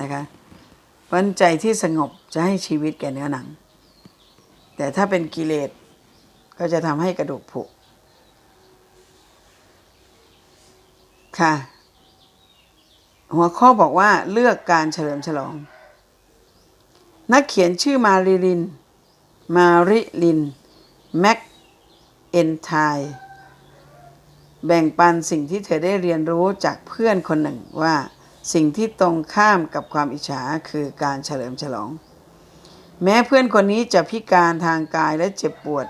นะคะเพราะฉะนั้นใจที่สงบจะให้ชีวิตแก่เนื้อหนัง แต่ถ้าเป็นกิเลสก็จะทำให้กระดูกผุค่ะ หัวข้อบอกว่าเลือกการเฉลิมฉลอง นักเขียนชื่อมาริลิน มาริลิน แม็กเอนไทแบ่งปันสิ่งที่เธอได้เรียนรู้จากเพื่อนคนหนึ่งว่า สิ่งที่ตรงข้ามกับความอิจฉาคือการเฉลิมฉลอง แม้เพื่อนคนนี้จะพิการทางกายและเจ็บปวด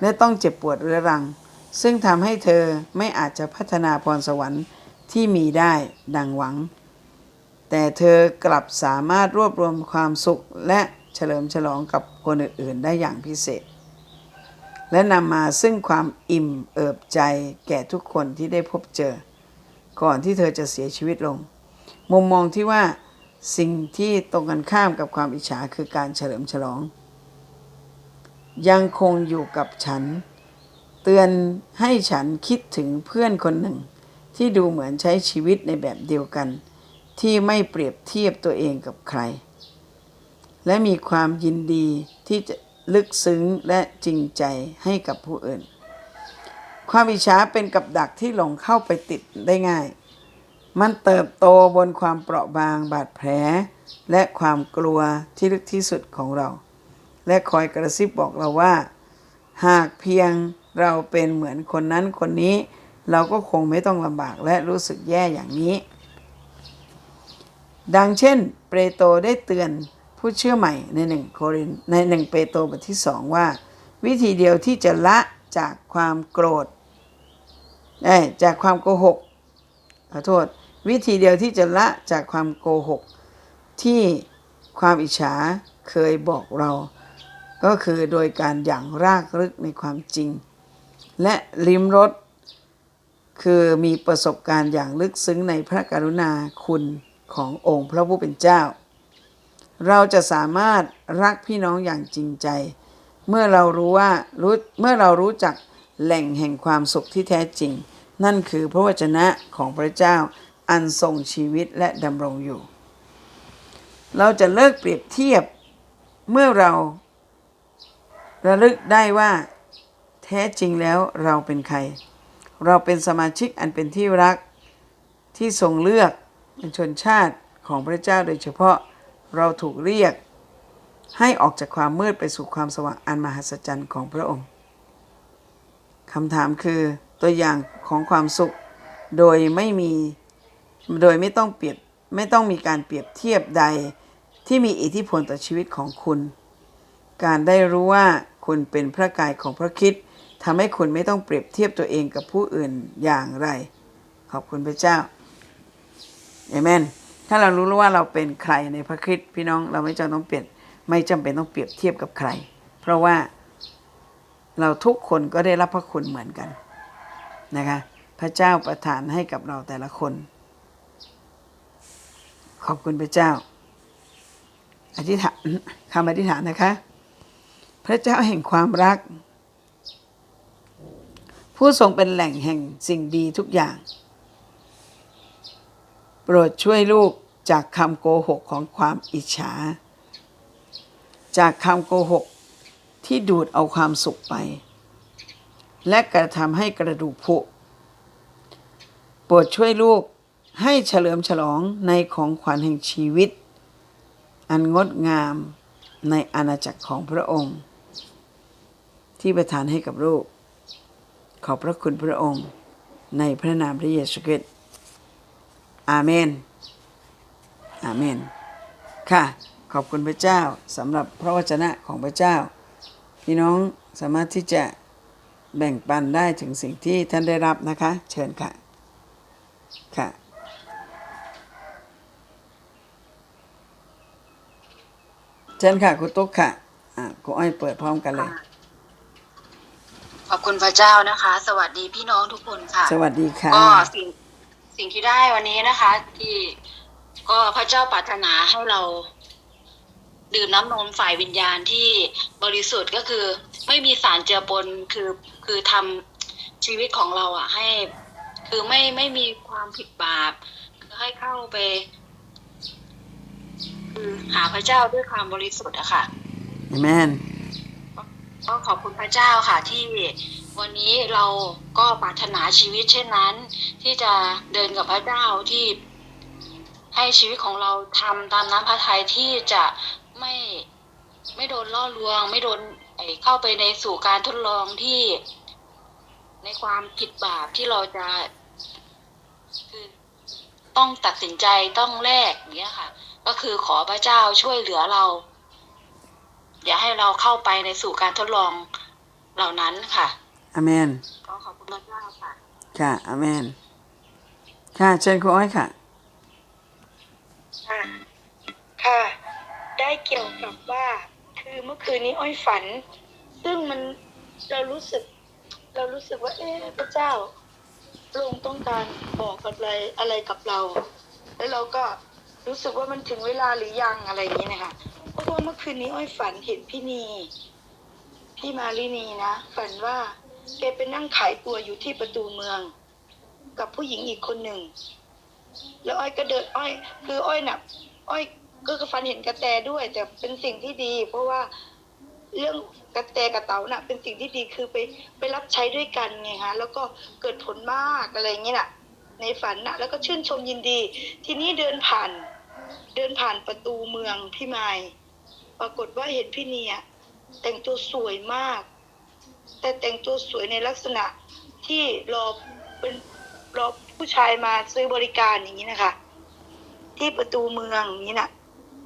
และต้องเจ็บปวดเรื้อรัง ซึ่งทำให้เธอไม่อาจจะพัฒนาพรสวรรค์ที่มีได้ดังหวัง แต่เธอกลับสามารถรวบรวมความสุขและเฉลิมฉลองกับคนอื่นๆ ได้อย่างพิเศษ และนำมาซึ่งความอิ่มเอิบใจแก่ทุกคนที่ได้พบเจอ ก่อนที่เธอจะเสียชีวิตลง มุมมองที่ว่าสิ่งที่ตรงกันข้ามกับความอิจฉาคือการเฉลิมฉลอง ยังคงอยู่กับฉัน เตือนให้ฉันคิดถึงเพื่อนคนหนึ่ง ที่ดูเหมือนใช้ชีวิตในแบบเดียวกัน ที่ไม่เปรียบเทียบตัวเองกับใคร และมีความยินดีที่จะลึกซึ้งและจริงใจให้กับผู้อื่น ความอิจฉาเป็นกับดักที่หลงเข้าไปติดได้ง่าย มันเติบโตบนความเปราะบางบาดแผล และความกลัวที่ลึกที่สุดของเรา และคอยกระซิบบอกเราว่า หากเพียงเราเป็นเหมือนคนนั้นคนนี้ เราก็คงไม่ต้องลำบากและรู้สึกแย่อย่างนี้ ดังเช่น เปโตรได้เตือนผู้เชื่อใหม่ในหนึ่งโครินในหนึ่งเปโตรบทที่สองว่า วิธีเดียวที่จะละจากความโกรธ เอ้จากความโกหกขอโทษ วิธีเดียวที่จะละจากความโกหก ที่ความอิจฉาเคยบอกเรา ก็คือโดยการอย่างรากลึกในความจริง และลิ้มรสคือมีประสบการณ์อย่างลึกซึ้งในพระกรุณาคุณขององค์พระผู้เป็นเจ้า เราจะสามารถรักพี่น้องอย่างจริงใจ เมื่อเรารู้ว่ารู้เมื่อเรารู้จัก แหล่งแห่งความสุขที่แท้จริง นั่นคือพระวจนะของพระเจ้าอันทรงชีวิตและดำรงอยู่ เราจะเลิกเปรียบเทียบเมื่อเราระลึกได้ว่าแท้จริงแล้วเราเป็นใคร เราเป็นสมาชิกอันเป็นที่รักที่ทรงเลือกเป็นชนชาติของพระเจ้าโดยเฉพาะเราถูกเรียกให้ออกจากความมืดไปสู่ความสว่างอันมหัศจรรย์ของพระองค์ คำถามคือตัวอย่างของความสุข โดยไม่มีโดยไม่ต้องเปรียบไม่ต้องมีการเปรียบเทียบใดที่มีอิทธิพลต่อชีวิตของคุณ การได้รู้ว่าคุณเป็นพระกายของพระคิดทำให้คุณไม่ต้องเปรียบเทียบตัวเองกับผู้อื่นอย่างไร ขอบคุณพระเจ้าเอเมนถ้าเรารู้ว่าเราเป็นใครในพระคริสต์พี่น้องเราไม่จำต้องเปลี่ยนไม่จำเป็นต้องเปรียบเทียบกับใคร เพราะว่า เราทุกคนก็ได้รับพระคุณเหมือนกันนะคะ พระเจ้าประทานให้กับเราแต่ละคน ขอบคุณพระเจ้า อธิษฐานคำอธิษฐานนะคะ พระเจ้าแห่งความรัก ผู้ทรงเป็นแหล่งแห่งสิ่งดีทุกอย่าง โปรดช่วยลูกจากคำโกหกของความอิจฉา จากคำโกหก ที่ดูดเอาความสุขไป และกระทำให้กระดูกผุโปรดช่วยลูกให้เฉลิมฉลองในของขวัญแห่งชีวิต อันงดงามในอาณาจักรของพระองค์ ที่ประทานให้กับลูก ขอบพระคุณพระองค์ในพระนามพระเยซูคริสต์อาเมน อาเมน ค่ะ ขอบคุณพระเจ้าสำหรับพระวจนะของพระเจ้า พี่น้องสามารถที่จะแบ่งปันได้ถึงสิ่งที่ท่านได้รับนะคะ เชิญค่ะ ค่ะ เชิญค่ะคุณตุ๊กค่ะอ่าคุณอ้อยเปิดพร้อมกันเลย ขอบคุณพระเจ้านะคะ สวัสดีพี่น้องทุกคนค่ะ สวัสดีค่ะ ก็สิ่งสิ่งที่ได้วันนี้นะคะ ที่ก็พระเจ้าปรารถนาให้เรา ดื่มน้ำนมฝ่ายวิญญาณที่บริสุทธิ์ก็คือ ไม่มีสารเจือปนคือคือทำชีวิตของเราอะ ให้ คือไม่ไม่มีความผิดบาปคือให้เข้าไปคือหาพระเจ้าด้วยความบริสุทธิ์อะค่ะเอเมนก็ขอบคุณพระเจ้าค่ะ ที่วันนี้เราก็ปรารถนาชีวิตเช่นนั้น ที่จะเดินกับพระเจ้าที่ให้ชีวิตของเราทำตามน้ำพระทัยที่จะ ไม่ไม่โดนล่อลวง ไม่โดนไอ้เข้าไปในสู่การทดลองที่ในความผิดบาปที่เราจะคือต้องตัดสินใจต้องแลกอย่างเงี้ยค่ะ ก็คือขอพระเจ้าช่วยเหลือเรา อย่าให้เราเข้าไปในสู่การทดลองเหล่านั้นค่ะอเมนก็ขอบคุณพระเจ้าค่ะ ค่ะอเมนค่ะเชิญครูอ้อยค่ะ ค่ะค่ะ ได้เกี่ยวกับว่า คือเมื่อคืนนี้อ้อยฝัน ซึ่งมันเรารู้สึก เรารู้สึกว่า เอ๊ะพระเจ้าพระองค์ต้องการบอกอะไรอะไรกับเรา แล้วเราก็รู้สึกว่ามันถึงเวลาหรือยังอะไรอย่างนี้นะคะเพราะว่าเมื่อคืนนี้อ้อยฝันเห็นพี่นีพี่มาลินีนะฝันว่าแกไปนั่งขายตัวอยู่ที่ประตูเมือง กับผู้หญิงอีกคนหนึ่ง แล้วอ้อยก็เดินอ้อย คืออ้อยน่ะอ้อย ก็ฝันเห็นกระแตด้วยแต่เป็นสิ่งที่ดี เพราะว่าเรื่องกระแตกับเต๋าน่ะ เป็นสิ่งที่ดีคือไปไปรับใช้ด้วยกันไงฮะแล้วก็เกิดผลมากอะไรอย่างเงี้ยน่ะ ในฝันน่ะ แล้วก็ชื่นชมยินดี ทีนี้เดินผ่าน เดินผ่านประตูเมืองพี่ไมายปรากฏว่าเห็นพี่เนียแต่งตัวสวยมาก แต่แต่งตัวสวยในลักษณะที่รอเป็นรอผู้ชายมาซื้อบริการอย่างนี้นะคะ ที่ประตูเมืองอย่างนี้นะ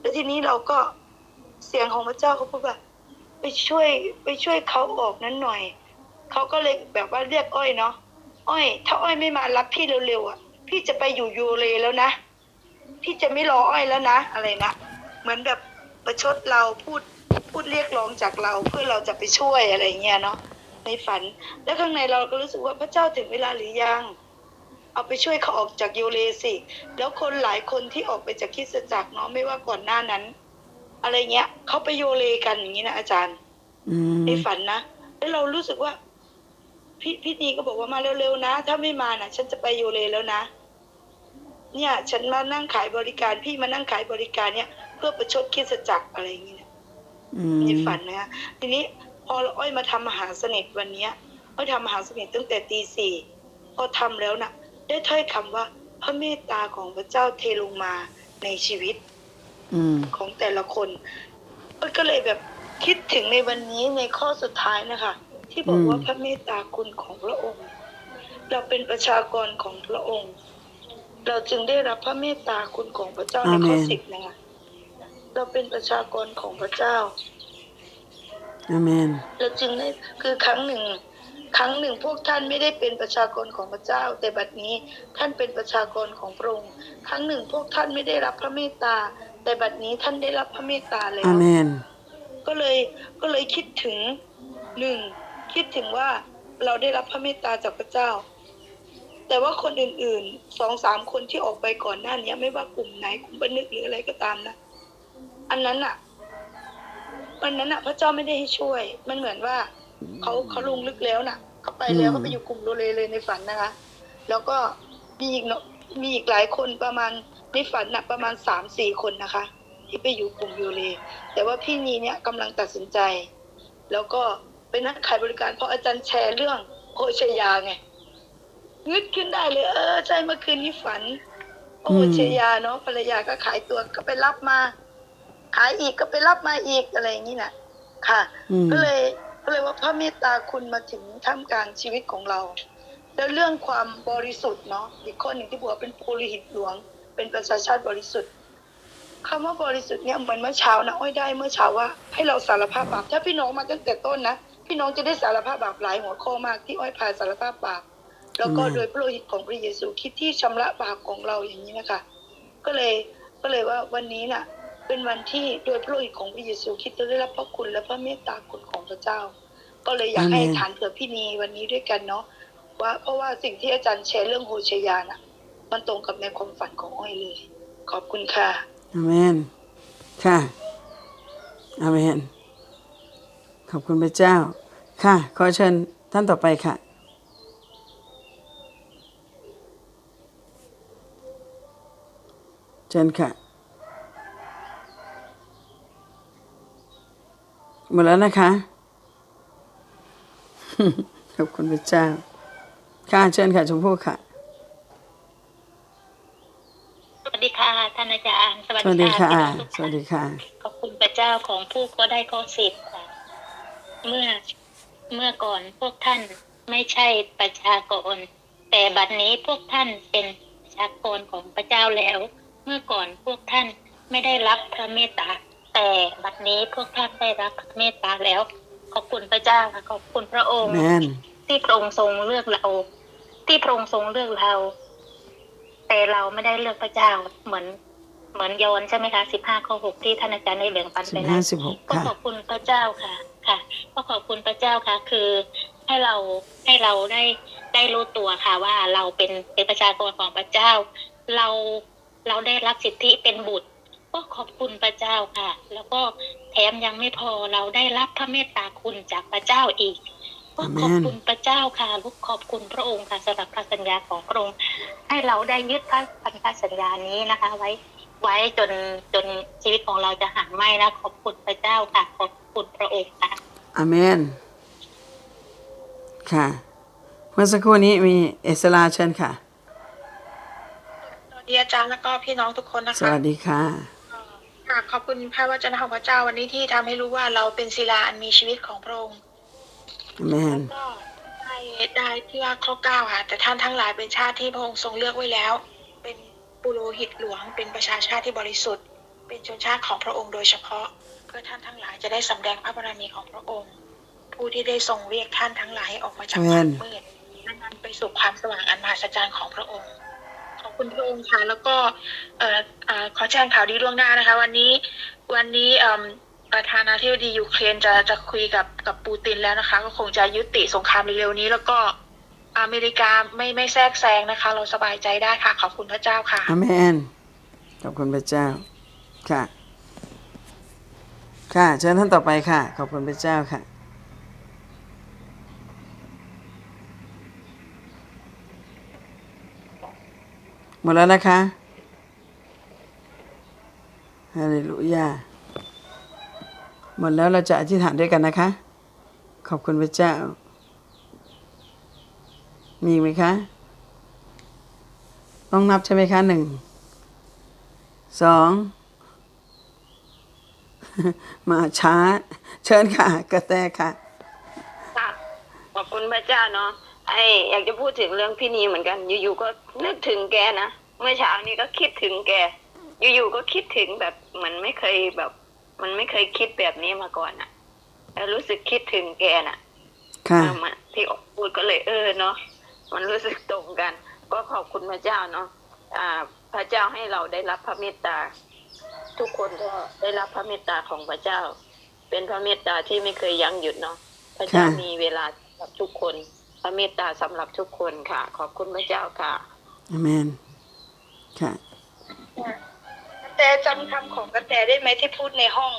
แล้วทีนี้เราก็เสียงของพระเจ้าเขาพูดว่าไปช่วยไปช่วยเขาออกนั้นหน่อย เขาก็เลยแบบว่าเรียกอ้อยเนาะอ้อย ถ้าอ้อยไม่มารับพี่เร็วๆอะ พี่จะไปอยู่ยูเลแล้วนะ พี่จะไม่รออ้อยแล้วนะ อะไรนะ เหมือนแบบประชดเราพูดพูดเรียกร้องจากเราเพื่อเราจะไปช่วยอะไรเงี้ยเนาะในฝัน แล้วข้างในเราก็รู้สึกว่าพระเจ้าถึงเวลาหรือยัง เอาไปช่วยเขาออกจากโยเลสิ แล้วคนหลายคนที่ออกไปจากคริสตจักรเนาะไม่ว่าก่อนหน้านั้น อะไรเงี้ยเขาไปโยเลกันอย่างนี้นะอาจารย์อืมในฝันนะแล้วเรารู้สึกว่าพี่พี่นีก็บอกว่ามาเร็วๆนะ ถ้าไม่มานะฉันจะไปโยเลแล้วนะ เนี่ย ฉันมานั่งขายบริการพี่มานั่งขายบริการเนี่ย เพื่อประชดคริสตจักรอะไรอย่างนี้นะอืมในฝันนะฮะทีนี้พออ้อยมาทำมหาเสน่ห์วันเนี้ยอ้อยทำมหาเสน่ห์ตั้งแต่ตีสี่พอทำแล้วนะ่ะ ได้ถ้อยคำว่า พระเมตตาของพระเจ้าเทลงมาในชีวิตอืมของแต่ละคนอ้อยก็เลยแบบคิดถึงในวันนี้ในข้อสุดท้ายนะคะ ที่บอกว่าพระเมตตาคุณของพระองค์ เราเป็นประชากรของพระองค์ เราจึงได้รับพระเมตตาคุณของพระเจ้าในข้อสิบนะคะเราเป็นประชากรของพระเจ้าอเมนเราจึงได้คือครั้งหนึ่ง ครั้งหนึ่งพวกท่านไม่ได้เป็นประชากรของพระเจ้า แต่บัดนี้ท่านเป็นประชากรของพระองค์ครั้งหนึ่งพวกท่านไม่ได้รับพระเมตตา แต่บัดนี้ท่านได้รับพระเมตตาแล้อวเมนก็เลยก็เลยคิดถึงหนึ่งคิดถึงว่าเราได้รับพระเมตตาจากพระเจ้า แต่ว่าคนอื่นๆสองสามคนที่ออกไปก่อนหน้านี้ไม่ว่ากลุ่มไหนกลุ่มบันนึกหรืออะไรก็ตามนะอันนั้นอะวันนั้นอะพระเจ้าไม่ได้ให้ช่วย มันเหมือนว่า เขาเขาลงลึกแล้วน่ะเขาไปแล้วอืมเขาไปอยู่กลุ่มโรเลเลยในฝันนะคะ แล้วก็มีอีกเนอะมีอีกหลายคนประมาณในฝันน่ะประมาณสามสี่คนนะคะ ที่ไปอยู่กลุ่มโยเลแต่ว่าพี่นีเนี่ยกำลังตัดสินใจ แล้วก็เป็นนักขายบริการเพราะอาจารย์แชร์เรื่องโคชยาไงงึดขึ้นได้เลย เออใช่เมื่อคืนนี้ฝัน โอ้ชยาเนาะภรรยาก็ขายตัวก็ไปรับมา ขายอีกก็ไปรับมาอีกอะไรอย่างนี้น่ะ ค่ะอืมก็เลย ก็เลยว่าพระเมตตาคุณมาถึงท่ามกลางชีวิตของเรา แล้วเรื่องความบริสุทธิ์เนาะอีกข้อหนึ่งที่บอกว่าเป็นโพลิหิตหลวง เป็นประชาชาติบริสุทธิ์คำว่าบริสุทธิ์เนี่ยเหมือนเมื่อเช้านะอ้อยได้เมื่อเช้าว่า ให้เราสารภาพบาปถ้าพี่น้องมาตั้งแต่ต้นนะพี่น้องจะได้สารภาพบาปหลายหัวข้อมากที่อ้อยพาสารภาพบาปแล้วก็โดยพระโลหิตของพระเยซูคิดที่ชำระบาปของเราอย่างนี้นะคะ ก็เลยก็เลยว่าวันนี้น่ะ เป็นวันที่โดยพระโลหิตของพระเยซูคริดจะได้รับพระคุณและพระเมตตาคุณของพระเจ้า ก็เลยอยากให้อาเมนฐานเผื่อพี่นีวันนี้ด้วยกันเนาะว่าเพราะว่าสิ่งที่อาจารย์แชร์เรื่องโฮเชยาน่ะ มันตรงกับในความฝันของอ้อยเลย ขอบคุณค่ะอเมนค่ะอเมนขอบคุณพระเจ้า ค่ะ ขอเชิญท่านต่อไปค่ะเชิญค่ะ หมดแล้วนะคะ ขอบคุณพระเจ้า ค่ะเชิญค่ะชมพู่ค่ะ สวัสดีค่ะท่านอาจารย์สวัสสวัสดีดีค่ะ ค่ะพี่น้องทุกสท่าวันสดีค่ะ ขอบคุณพระเจ้าของผู้ก็ได้ข้อสิบค่ะ เมื่อเมื่อก่อนพวกท่านไม่ใช่ประชากร แต่บัดนี้พวกท่านเป็นประชากรของพระเจ้าแล้ว เมื่อก่อนพวกท่านไม่ได้รับพระเมตตา แต่บัดนี้พวกท่านได้รับพระเมตตาแล้ว ขอบคุณพระเจ้าค่ะขอบคุณพระองค์ แมนที่พระองค์ทรงเลือกเรา ที่พระองค์ทรงเลือกเรา แต่เราไม่ได้เลือกพระเจ้าเหมือน เหมือนโยนใช่ไหมคะสิบห้าข้อหกที่ท่านอาจารย์ได้แบ่งปันสิไปบนั้ห้านสิบหกก็ค่ะขอบคุณพระเจ้าค่ะ ค่ะ ก็ขอบคุณพระเจ้าค่ะ คือให้เราให้เราได้ได้รู้ตัวค่ะว่าเราเป็นเป็นประชากรของพระเจ้า เราเราได้รับสิทธิเป็นบุตร ก็ขอบคุณพระเจ้าค่ะ แล้วก็แถมยังไม่พอเราได้รับพระเมตตาคุณจากพระเจ้าอีกก็ขอบคุณพระเจ้าค่ะลูกขอบคุณพระองค์ค่ะสำหรับพระสัญญาของพระองค์ให้เราได้ยึดพระพันธสัญญานี้นะคะ ไว้ไว้จนจนชีวิตของเราจะหาไม่นะขอบคุณพระเจ้าค่ะ ขอบคุณพระองค์ค่ะอาเมน ค่ะ เมื่อสักครู่นี้มีเอสลาเชิญค่ะสวัสดีอาจารย์แล้วก็พี่น้องทุกคนนะสคะวัสดีค่ะ ค่ะขอบคุณพระวจนะของพระเจ้าวันนี้ที่ทำให้รู้ว่าเราเป็นศิลาอันมีชีวิตของพระองค์อาเมนก็ได้ได้ที่ว่าข้อเก้าค่ะ แต่ท่านทั้งหลายเป็นชาติที่พระองค์ทรงเลือกไว้แล้ว เป็นปุโรหิตหลวง เป็นประชาชาติที่บริสุทธิ์ เป็นชนชาติของพระองค์โดยเฉพาะ เพื่อท่านทั้งหลายจะได้สำแดงพระบารมีของพระองค์ ผู้ที่ได้ทรงเรียกท่านทั้งหลายให้ออกมาจากความมืดและนำไปสู่ความสว่างอันมหัศจรรย์ของพระองค์ขอบ คุณพระองค์ค่ะแล้วก็เอ่อขอแจ้งข่าวดีล่วงหน้านะคะ วันนี้วันนี้ประธานาธิบดียูเครนจะจะคุยกับกับปูตินแล้วนะคะ ก็คงจะยุติสงครามเร็วๆนี้ แล้วก็อเมริกาไม่ไม่แทรกแซงนะคะ เราสบายใจได้ค่ะ ขอบคุณพระเจ้าค่ะอเมนขอบคุณพระเจ้าค่ะ ค่ะเชิญท่านต่อไปค่ะ ขอบคุณพระเจ้าค่ะ หมดแล้วนะคะฮาเลลูยาหมดแล้วเราจะอธิษฐานด้วยกันนะคะ ขอบคุณพระเจ้า มีไหมคะ ต้องนับใช่ไหมคะหนึ่งสองมาช้า เชิญค่ะ กระแตค่ะค่ะขอบคุณพระเจ้าเนาะ ไออยากจะพูดถึงเรื่องพี่นีเหมือนกัน อยู่ๆก็นึกถึงแกนะเมื่อเช้านี้ก็คิดถึงแก อยู่ๆก็คิดถึงแบบเหมันไม่เคยแบบ มันไม่เคยคิดแบบนี้มาก่อนอะแล้วรู้สึกคิดถึงแกน่ะ ค่ะเออมาที่ออกพูดก็เลยเออเนาะมันรู้สึกตรงกัน ก็ขอบคุณพระเจ้าเนาะอ่า พระเจ้าให้เราได้รับพระเมตตา ทุกคนก็ได้รับพระเมตตาของพระเจ้า เป็นพระเมตตาที่ไม่เคยยั้งหยุดเนาะพระเจ้าค่ะมีเวลาสำหรับทุกคน พระเมตตาสำหรับทุกคนค่ะ ขอบคุณพระเจ้าค่ะอาเมนค่ะ แต่จำคำของกระแตได้ไหมที่พูดในห้อง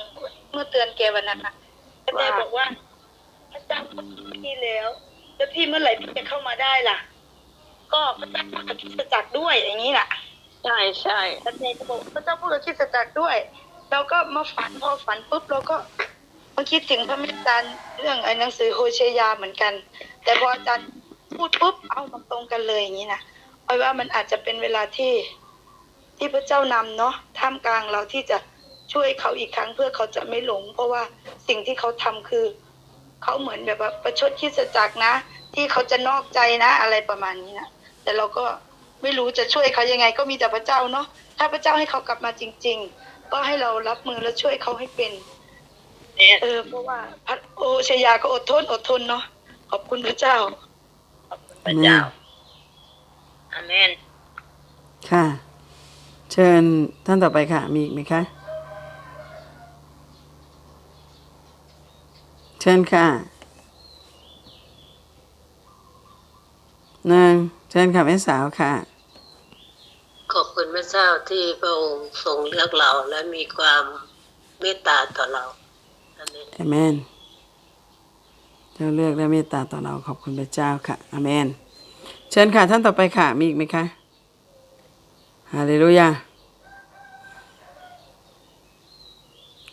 เมื่อเตือนแกวันนั้นนะกระแตว่าบอกว่าพระเจ้าพูดกับพี่แล้ว แล้วพี่เมื่อไหร่พี่จะเข้ามาได้ล่ะ ก็พระเจ้าพูดกับคริสตจักรด้วยอย่างนี้น่ะใช่ใช่กระแตก็บอกพระเจ้าพูดกับคริสตจักรด้วยเราก็มาฝันพอฝันปุ๊บเราก็ มาคิดถึงพระเมตตาเรื่องไอ้หนังสือโฮเชยาเหมือนกัน แต่พออาจารย์พูดปุ๊บเอามันตรงกันเลยอย่างนี้นะอ้อยว่ามันอาจจะเป็นเวลาที่ที่พระเจ้านำเนาะท่ามกลางเราที่จะช่วยเขาอีกครั้งเพื่อเขาจะไม่หลง เพราะว่าสิ่งที่เขาทำคือเขาเหมือนแบบว่าประชดคิดจักนะ ที่เขาจะนอกใจนะ อะไรประมาณนี้นะแต่เราก็ไม่รู้จะช่วยเขายังไง ก็มีแต่พระเจ้าเนาะถ้าพระเจ้าให้เขากลับมาจริง ๆ ก็ให้เรารับมือและช่วยเขาให้เป็น เออเพราะว่าพระโอชยาก็อดทนอดทนเนาะขอบคุณพระเจ้าพระเจ้าอาเมนค่ะ เชิญท่านต่อไปค่ะ มีอีกไหมคะ เชิญค่ะหนึ่งเชิญค่ะแม่สาวค่ะ ขอบคุณพระเจ้าที่พระองค์ทรงเลือกเราและมีความเมตตาต่อเรา อเมน เจ้าเลือกและเมตตาต่อเราขอบคุณพระเจ้าค่ะอเมน เชิญค่ะ ท่านต่อไปค่ะ มีอีกไหมคะ ฮาเลลูยา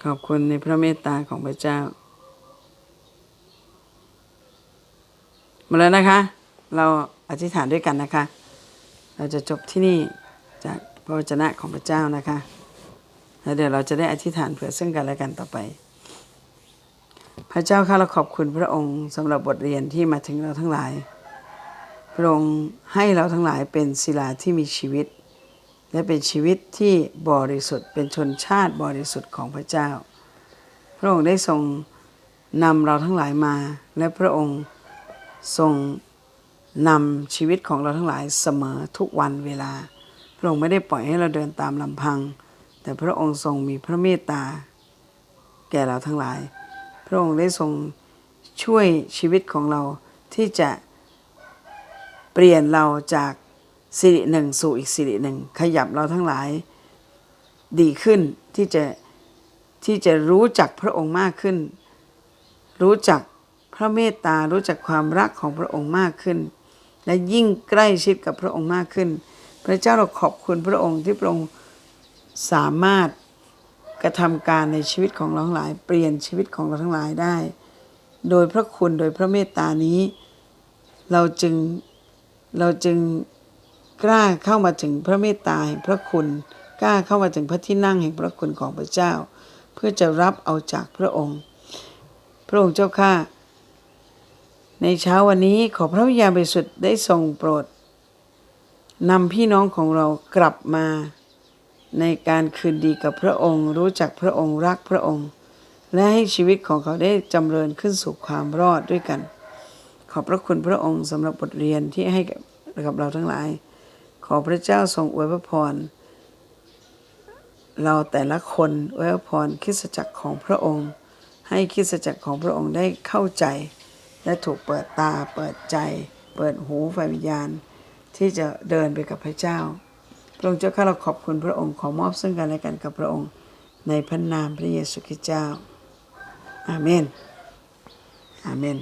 ขอบคุณในพระเมตตาของพระเจ้า มาแล้วนะคะ เราอธิษฐานด้วยกันนะคะ เราจะจบที่นี่จากพระวจนะของพระเจ้านะคะ แล้วเดี๋ยวเราจะได้อธิษฐานเผื่อซึ่งกันและกันต่อไป พระเจ้าข้าเราขอบคุณพระองค์สำหรับบทเรียนที่มาถึงเราทั้งหลาย พระองค์ให้เราทั้งหลายเป็นศิลาที่มีชีวิต และเป็นชีวิตที่บริสุทธิ์ เป็นชนชาติบริสุทธิ์ของพระเจ้า พระองค์ได้ทรงนำเราทั้งหลายมา และพระองค์ทรงนำชีวิตของเราทั้งหลายเสมอทุกวันเวลา พระองค์ไม่ได้ปล่อยให้เราเดินตามลำพัง แต่พระองค์ทรงมีพระเมตตา แก่เราทั้งหลาย ระองค์ได้ทรงช่วยชีวิตของเราที่จะเปลี่ยนเราจากสิริหนึ่งสู่อีกสิริหนึ่ง ขยับเราทั้งหลายดีขึ้นที่จะที่จะรู้จักพระองค์มากขึ้น รู้จักพระเมตตารู้จักความรักของพระองค์มากขึ้น และยิ่งใกล้ชิดกับพระองค์มากขึ้น พระเจ้าเราขอบคุณพระองค์ที่พระองค์สามารถ กระทำการในชีวิตของเราทั้งหลาย เปลี่ยนชีวิตของเราทั้งหลายได้ โดยพระคุณโดยพระเมตตานี้ เราจึงเราจึงกล้าเข้ามาถึงพระเมตตาแห่งพระคุณกล้าเข้ามาถึงพระที่นั่งแห่งพระคุณของพระเจ้า เพื่อจะรับเอาจากพระองค์ พระองค์เจ้าข้าในเช้าวันนี้ขอพระวิญญาณบริสุทธิ์ได้ทรงโปรดนำพี่น้องของเรากลับมา ในการคืนดีกับพระองค์ รู้จักพระองค์รักพระองค์ และให้ชีวิตของเขาได้จำเริญขึ้นสู่ความรอดด้วยกัน ขอบพระคุณพระองค์สำหรับบทเรียนที่ให้กับเราทั้งหลาย ขอพระเจ้าทรงอวยพระพร เราแต่ละคนอวยพรคริสตจักรของพระองค์ ให้คริสตจักรของพระองค์ได้เข้าใจ และถูกเปิดตาเปิดใจ เปิดหูไฟวิญญาณ ที่จะเดินไปกับพระเจ้า พระองค์เจ้าข้าเราขอบคุณพระองค์ขอมอบซึ่งกันและกันกับพระองค์ ในพระนามพระเยซูคริสต์เจ้า อาเมน อาเมน